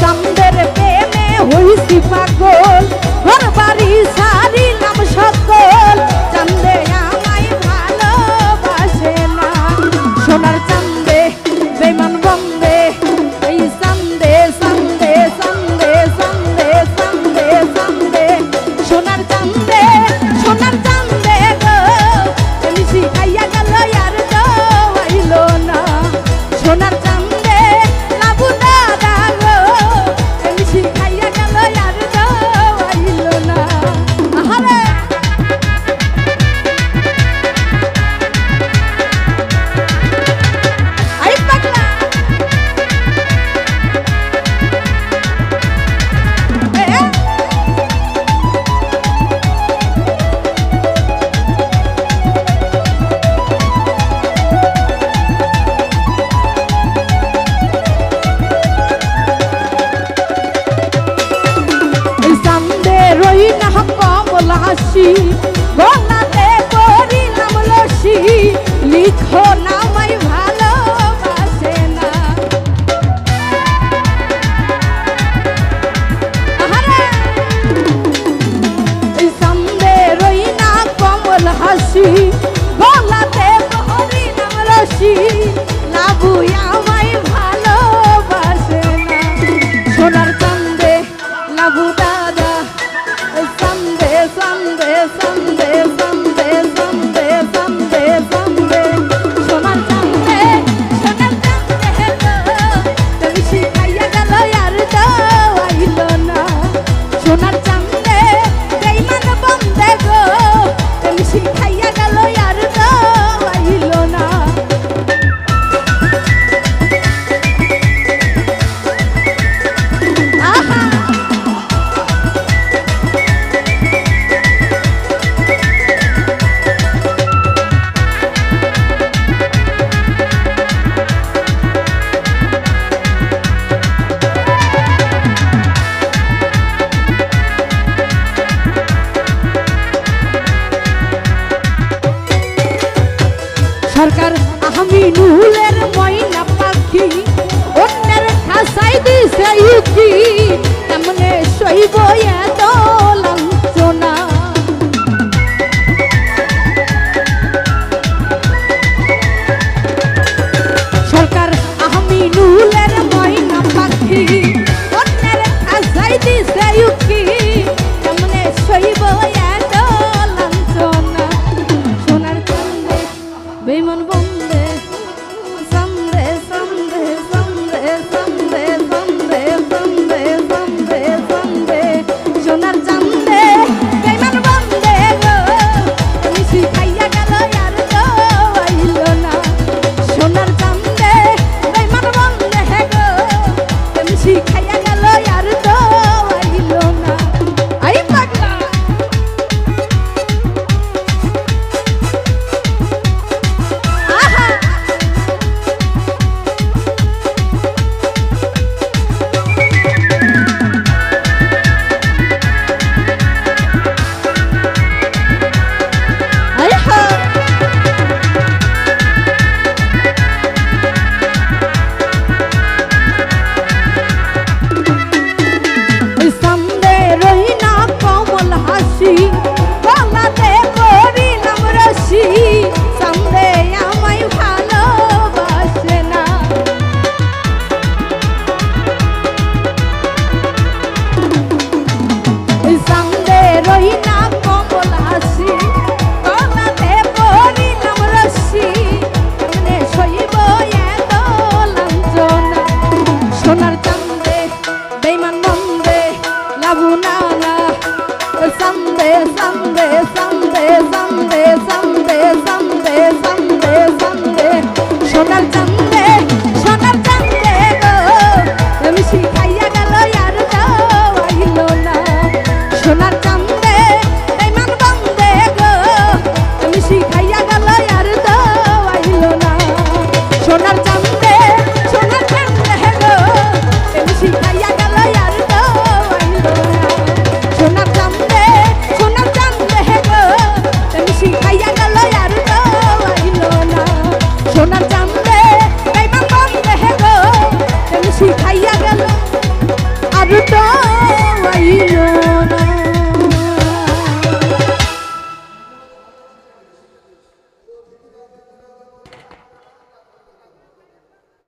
চান্দের প্রেমে হইছি পাগল। ঘর বাড়ি আসি। সরকার আমি নুলের ময়না পাখি। অন্যের খাসাই দিছে ইউকি। তেমনে সইব এত রে সা